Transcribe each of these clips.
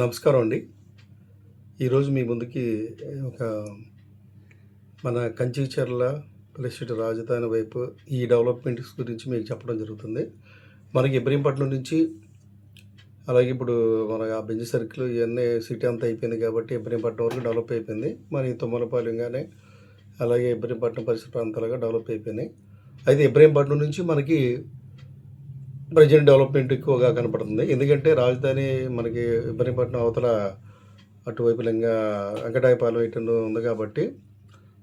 నమస్కారం అండి. ఈరోజు మీ ముందుకి ఒక మన కంచిచర్ల ప్లస్ ఇటు రాజధాని వైపు ఈ డెవలప్మెంట్స్ గురించి మీకు చెప్పడం జరుగుతుంది. మనకి ఇబ్రహీంపట్నం నుంచి అలాగే ఇప్పుడు మన ఆ బెంజ్ సర్కిల్ ఇవన్నీ సిటీ అంతా అయిపోయింది కాబట్టి ఇబ్రహీంపట్నం వరకు డెవలప్ అయిపోయింది. మరి తుమ్మలపాలెం కానీ అలాగే ఇబ్రహీంపట్నం పరిసర ప్రాంతాలుగా డెవలప్ అయిపోయినాయి. అయితే ఇబ్రహీంపట్నం నుంచి మనకి ప్రజెంట్ డెవలప్మెంట్ ఎక్కువగా కనపడుతుంది. ఎందుకంటే రాజధాని మనకి ఇబ్రహీంపట్నం అవతల అటువైపు లింగ వెంకటాయపాలెం ఇటు ఉంది కాబట్టి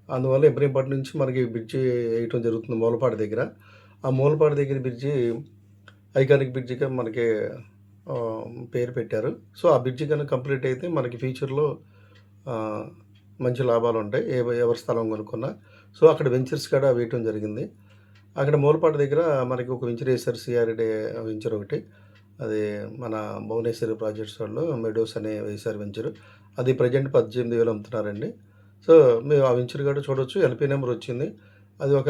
అందువల్ల ఇబ్రహీంపట్నం నుంచి మనకి బ్రిడ్జి వేయటం జరుగుతుంది మూలపాడు దగ్గర. ఆ మూలపాడు దగ్గర బ్రిడ్జి ఐకానిక్ బ్రిడ్జిగా మనకి పేరు పెట్టారు. సో ఆ బ్రిడ్జి కనుక కంప్లీట్ అయితే మనకి ఫ్యూచర్లో మంచి లాభాలు ఉంటాయి. ఏ ఎవరి స్థలం కొనుక్కున్నా. సో అక్కడ వెంచర్స్ కూడా వేయటం జరిగింది. అక్కడ మూలపాటు దగ్గర మనకి ఒక వెంచర్ వేశారు సిఆర్డే వెంచర్ ఒకటి. అది మన భువనేశ్వరి ప్రాజెక్ట్స్ వాళ్ళు మెడోస్ అనే వేశారు వెంచర్. అది ప్రజెంట్ పద్దెనిమిది వేలు అమ్ముతున్నారండి. సో మేము ఆ వెంచర్ కూడా చూడొచ్చు. ఎల్పీ నెంబర్ వచ్చింది. అది ఒక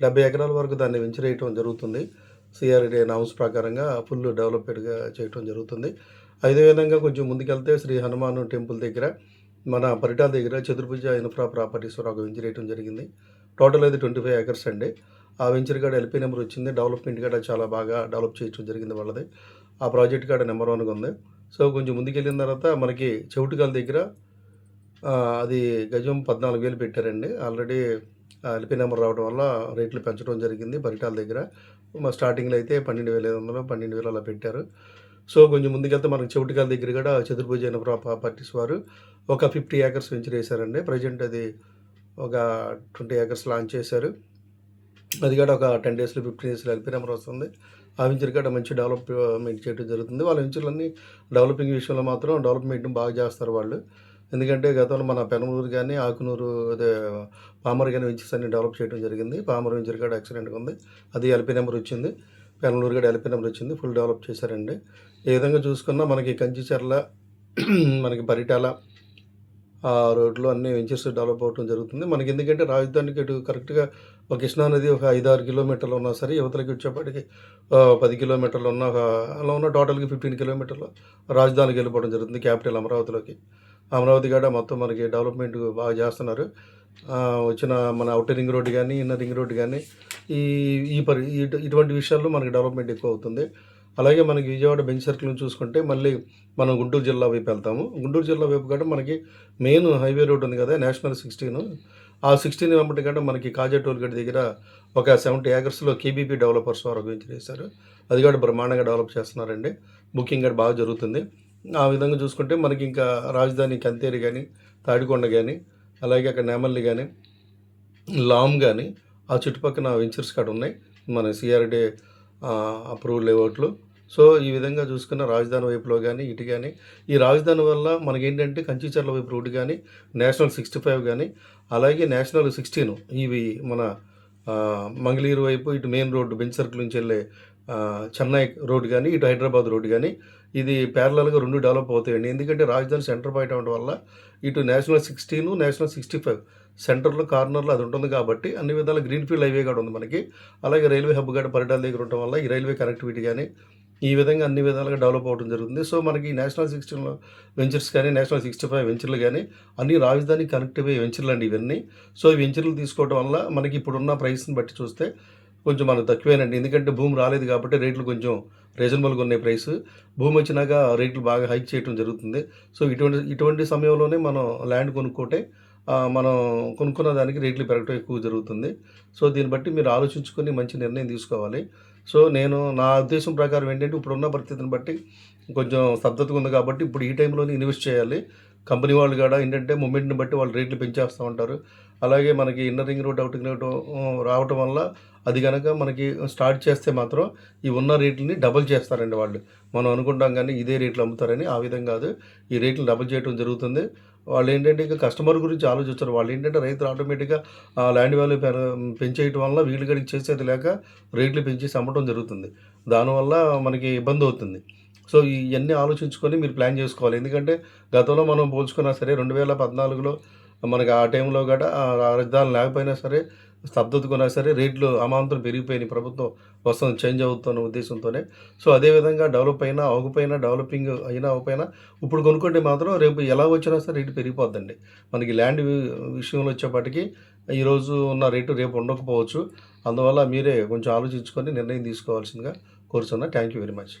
డెబ్బై ఎకరాల వరకు దాన్ని వెంచర్ వేయటం జరుగుతుంది. సిఆర్డి నామ్స్ ప్రకారంగా ఫుల్ డెవలప్డ్గా చేయటం జరుగుతుంది. అదేవిధంగా కొంచెం ముందుకెళ్తే శ్రీ హనుమాన్ టెంపుల్ దగ్గర మన పరిటాల దగ్గర చతుర్భుజ ఇన్ఫ్రా ప్రాపర్టీస్ ఒక వెంచర్ వేయటం జరిగింది. టోటల్ అయితే ట్వంటీ ఫైవ్ ఏకర్స్ అండి. ఆ వెంచర్ కాడ ఎల్పీ నెంబర్ వచ్చింది. డెవలప్మెంట్ కాడ చాలా బాగా డెవలప్ చేయడం జరిగింది వాళ్ళది. ఆ ప్రాజెక్ట్ కాడ నెంబర్ వన్గా ఉంది. సో కొంచెం ముందుకెళ్ళిన తర్వాత మనకి చెవిటికాల దగ్గర అది గజం పద్నాలుగు వేలు పెట్టారండి. ఆల్రెడీ ఎల్పీ నెంబర్ రావడం వల్ల రేట్లు పెంచడం జరిగింది బరిటాల దగ్గర. మా స్టార్టింగ్లో అయితే పన్నెండు వేల ఐదు వందలు పన్నెండు వేలు అలా పెట్టారు. సో కొంచెం ముందుకెళ్తే మనకి చెవిటికాల దగ్గర కూడా చతుర్భుజ ఇన్ఫ్రా ప్రాపర్టీస్ వారు ఒక ఫిఫ్టీ ఏకర్స్ వెంచర్ వేశారండి ప్రజెంట్ అది ఒక ట్వంటీ ఏకర్స్ లాంచ్ చేశారు. అది కూడా ఒక టెన్ డేస్లో ఫిఫ్టీన్ డేస్లో ఎల్పీ నెంబర్ వస్తుంది. ఆ వెంచర్ కూడా మంచి డెవలప్మెంట్ చేయడం జరుగుతుంది. వాళ్ళ వెంచర్లన్నీ డెవలపింగ్ విషయంలో మాత్రం డెవలప్మెంట్ బాగా చేస్తారు వాళ్ళు. ఎందుకంటే గతంలో మన పెనమూరు కానీ ఆకునూరు అదే పామర్ కానీ వెంచర్స్ అన్ని డెవలప్ చేయడం జరిగింది. పామర్ వెంచర్ కూడా ఎక్సలెంట్గా ఉంది. అది ఎల్పీ నెంబర్ వచ్చింది. పెనమూరు కూడా ఎల్పీ నెంబర్ వచ్చింది. ఫుల్ డెవలప్ చేశారండి. ఏ విధంగా చూసుకున్నా మనకి కంచిచర్ల మనకి పరిటాల రోడ్లు అన్ని వెంచర్స్ డెవలప్ అవడం జరుగుతుంది. మనకి ఎందుకంటే రాజధానికి ఇటు కరెక్ట్గా ఒక కృష్ణా నది ఒక ఐదు ఆరు కిలోమీటర్లు ఉన్నా సరే యువతలకి వచ్చేప్పటికి పది కిలోమీటర్లు ఉన్న ఒక అలా ఉన్న టోటల్కి ఫిఫ్టీన్ కిలోమీటర్లు రాజధానికి వెళ్ళిపోవడం జరుగుతుంది క్యాపిటల్ అమరావతిలోకి. అమరావతి కాడ మొత్తం మనకి డెవలప్మెంట్ బాగా చేస్తున్నారు. వచ్చిన మన అవుటర్ రింగ్ రోడ్డు కానీ ఇన్నర్ రింగ్ రోడ్డు కానీ ఈ ఈ పరి ఇటువంటి విషయాల్లో మనకి డెవలప్మెంట్ ఎక్కువ అవుతుంది. అలాగే మనకి విజయవాడ బెంచ్ సర్కిల్ చూసుకుంటే మళ్ళీ మనం గుంటూరు జిల్లా వైపు వెళ్తాము. గుంటూరు జిల్లా వైపు కూడా మనకి మెయిన్ హైవే రోడ్ ఉంది కదా నేషనల్ సిక్స్టీన్. ఆ సిక్స్టీన్ వెంబడి కంటే మనకి కాజా టోల్ గేట్ దగ్గర ఒక సెవెంటీ ఏకర్స్లో కేబీపీ డెవలపర్స్ వారు గురించి చేశారు. అది కూడా బ్రహ్మాండంగా డెవలప్ చేస్తున్నారండి. బుకింగ్ కూడా బాగా జరుగుతుంది. ఆ విధంగా చూసుకుంటే మనకి ఇంకా రాజధాని కంతేరి కానీ తాడికొండ కానీ అలాగే అక్కడ నేమల్లి కానీ లామ్ కానీ ఆ చుట్టుపక్కల వెంచర్స్ కాడ ఉన్నాయి. మన సిఆర్డే అప్రూవల్ లేఅవుట్లు. సో ఈ విధంగా చూసుకున్న రాజధాని వైపులో కానీ ఇటు కానీ ఈ రాజధాని వల్ల మనకేంటంటే కంచిచర్ల వైపు రోడ్డు కానీ నేషనల్ సిక్స్టీ ఫైవ్ కానీ అలాగే నేషనల్ సిక్స్టీన్ ఇవి మన మంగళీరు వైపు ఇటు మెయిన్ రోడ్డు బెంచ్ సర్కిల్ నుంచి వెళ్ళే చెన్నై రోడ్ కానీ ఇటు హైదరాబాద్ రోడ్ కానీ ఇది ప్యారలల్గా రెండు డెవలప్ అవుతాయండి. ఎందుకంటే రాజధాని సెంటర్ బయట ఉండడం వల్ల ఇటు నేషనల్ సిక్స్టీను నేషనల్ సిక్స్టీ ఫైవ్ సెంటర్లో కార్నర్లో అది ఉంటుంది కాబట్టి అన్ని విధాల గ్రీన్ఫీల్డ్ హైవే కూడా ఉంది మనకి. అలాగే రైల్వే హబ్ కూడా పరిటాల దగ్గర ఉండటం వల్ల ఈ రైల్వే కనెక్టివిటీ కానీ ఈ విధంగా అన్ని విధాలుగా డెవలప్ అవడం జరుగుతుంది. సో మనకి నేషనల్ సిక్స్టీన్లో వెంచర్స్ కానీ నేషనల్ సిక్స్టీ ఫైవ్ వెంచర్లు కానీ అన్ని రాజధాని కనెక్ట్ అయ్యే వెంచర్లు అండి ఇవన్నీ. సో ఈ వెంచర్లు తీసుకోవడం వల్ల మనకి ఇప్పుడున్న ప్రైస్ని బట్టి చూస్తే కొంచెం మనకు తక్కువేనండి. ఎందుకంటే భూమి రాలేదు కాబట్టి రేట్లు కొంచెం రీజనబుల్గా ఉన్నాయి ప్రైస్. భూమి వచ్చినాక రేట్లు బాగా హైక్ చేయడం జరుగుతుంది. సో ఇటువంటి ఇటువంటి సమయంలోనే మనం ల్యాండ్ కొనుక్కుంటే మనం కొనుక్కున్న దానికి రేట్లు పెరగడం ఎక్కువ జరుగుతుంది. సో దీన్ని బట్టి మీరు ఆలోచించుకొని మంచి నిర్ణయం తీసుకోవాలి. సో నేను నా ఉద్దేశం ప్రకారం ఏంటంటే ఇప్పుడున్న పరిస్థితిని బట్టి కొంచెం స్తబ్దతగా ఉంది కాబట్టి ఇప్పుడు ఈ టైంలోనే ఇన్వెస్ట్ చేయాలి. కంపెనీ వాళ్ళు కూడా ఏంటంటే మూమెంట్ని బట్టి వాళ్ళు రేట్లు పెంచేస్తూ ఉంటారు. అలాగే మనకి inner ring road outing road రావటం వల్ల అది కనుక మనకి స్టార్ట్ చేస్తే మాత్రం ఈ ఉన్న రేట్లని డబుల్ చేస్తారండి వాళ్ళు. మనం అనుకుంటాం కానీ ఇదే రేట్లు అమ్ముతారని ఆ విధంగా కాదు. ఈ రేట్లు డబుల్ చేయడం జరుగుతుంది. వాళ్ళు ఏంటంటే ఇంకా కస్టమర్ గురించి ఆలోచిస్తారు. వాళ్ళు ఏంటంటే రైతులు ఆటోమేటిక్గా ఆ ల్యాండ్ వాల్యూ పెంచేయటం వల్ల వీళ్ళు కడిగి చేసేది లేక రేట్లు పెంచేసి అమ్మటం జరుగుతుంది. దానివల్ల మనకి ఇబ్బంది అవుతుంది. సో ఇవన్నీ ఆలోచించుకొని మీరు ప్లాన్ చేసుకోవాలి. ఎందుకంటే గతంలో మనం పోల్చుకున్నా సరే రెండు వేల పద్నాలుగులో మనకి ఆ టైంలో కూడా ఆ రాజధాని లేకపోయినా సరే స్తబ్దత కొన్నా సరే రేట్లు అమాంతం పెరిగిపోయినాయి. ప్రభుత్వం వస్తుంది చేంజ్ అవుతున్న ఉద్దేశంతోనే. సో అదేవిధంగా డెవలప్ అయినా అవ్వకపోయినా డెవలపింగ్ అయినా అవ్వకపోయినా ఇప్పుడు కొనుక్కుంటే మాత్రం రేపు ఎలా వచ్చినా సరే రేటు పెరిగిపోద్దండి. మనకి ల్యాండ్ విషయంలో వచ్చేప్పటికి ఈరోజు ఉన్న రేటు రేపు ఉండకపోవచ్చు. అందువల్ల మీరే కొంచెం ఆలోచించుకొని నిర్ణయం తీసుకోవాల్సిందిగా కోరుతున్నా థ్యాంక్ యూ వెరీ మచ్.